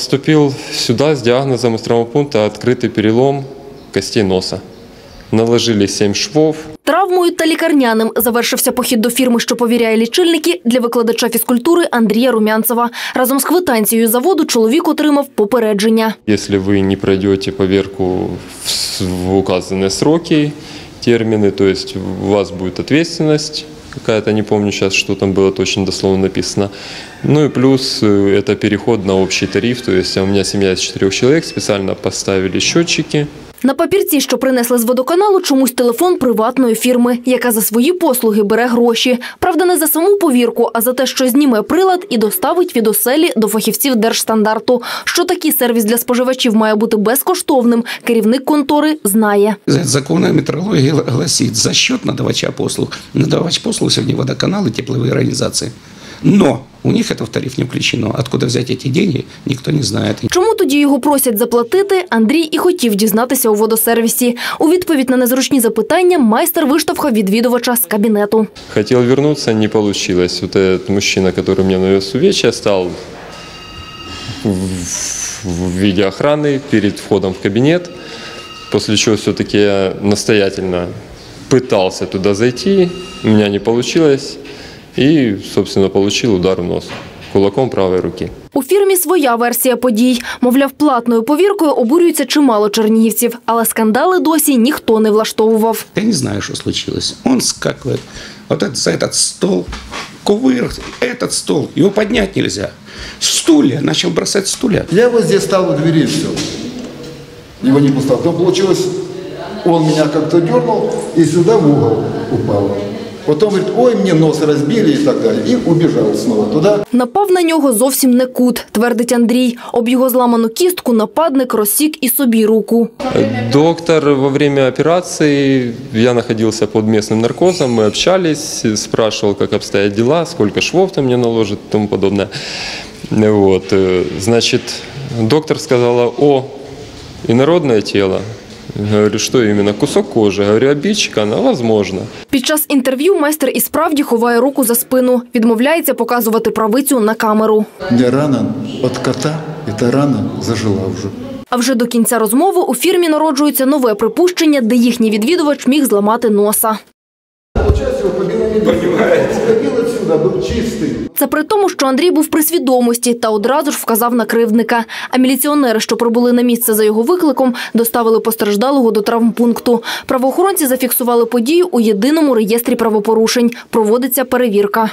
Поступил сюда с диагнозом из травмопункта открытый перелом костей носа. Наложили 7 швов, Травмою та лікарняним завершився похід до фірми, що повіряє лічильники для викладача фізкультури Андрія Румянцева. Разом з квитанцією заводу чоловік отримав попередження. Если вы не пройдете поверку в с- в указанные сроки, термины, то есть у вас будет ответственность какая-то, не помню сейчас, что там было точно дословно написано. Ну и плюс э, это переход на общий тариф, то есть а у меня семья из четырех человек, специально поставили счетчики, На папірці, що принесли з водоканалу, чомусь телефон приватної фірми, яка за свої послуги бере гроші. Правда, не за саму повірку, а за те, що зніме прилад і доставить від оселі до фахівців держстандарту. Що такий сервіс для споживачів має бути безкоштовним, керівник контори знає. Закон о метрологии гла- гласит, за счет надавача послуг. Надавач послуг сегодня водоканалы, тепловые организации. Но у них это в тариф не включено. Откуда взять эти деньги, никто не знает. Чому тоді його просять заплатити, Андрій і хотів дізнатися у водосервісі. У відповідь на незручні запитання майстер виштовхав відвідувача з кабінету. Хотел вернуться, не получилось. Вот этот мужчина, который мне навез увечья, стал в, в виде охраны перед входом в кабинет, после чего все-таки я настоятельно пытался туда зайти, у меня не получилось, и, собственно, получил удар в нос кулаком правой руки. У фірмі своя версія подій. Мовляв, платною повіркою обурюється чимало чернігівців, але скандали досі ніхто не влаштовував. Я не знаю, что случилось. Он скакивает вот этот, за этот стол, кувырк, этот стол. Его поднять нельзя. Стулья. Начал бросать стулья. Я вот здесь стал у двери, все. Его не пускал. То получилось, он меня как-то дернул и сюда в угол упал. Потом говорит, ой, мне нос разбили и так далее. И убежал снова туда. Напав на нього зовсім не кут, твердить Андрій. Об його зламану кістку нападник розсік і собі руку. Доктор во время операции, я находился под местным наркозом, мы общались, спрашивал, как обстоят дела, сколько швов там мне наложит и тому подобное. Вот, э, значит, доктор сказала, о, инородное тело. Говорю, що іменно Кусок кожи. Говорю, обідчика, она возможно. Під час інтерв'ю майстер і справді ховає руку за спину. Відмовляється показувати правицю на камеру. У рана від кота, эта рана зажила вже. А вже до кінця розмови у фірмі народжується нове припущення, де їхній відвідувач міг зламати носа. Уходил отсюда, был чистый. Це при тому, що Андрій був при свідомості та одразу ж вказав на кривдника. А міліціонери, що прибули на місце за його викликом, доставили постраждалого до травмпункту. Правоохоронці зафіксували подію у єдиному реєстрі правопорушень. Проводиться перевірка.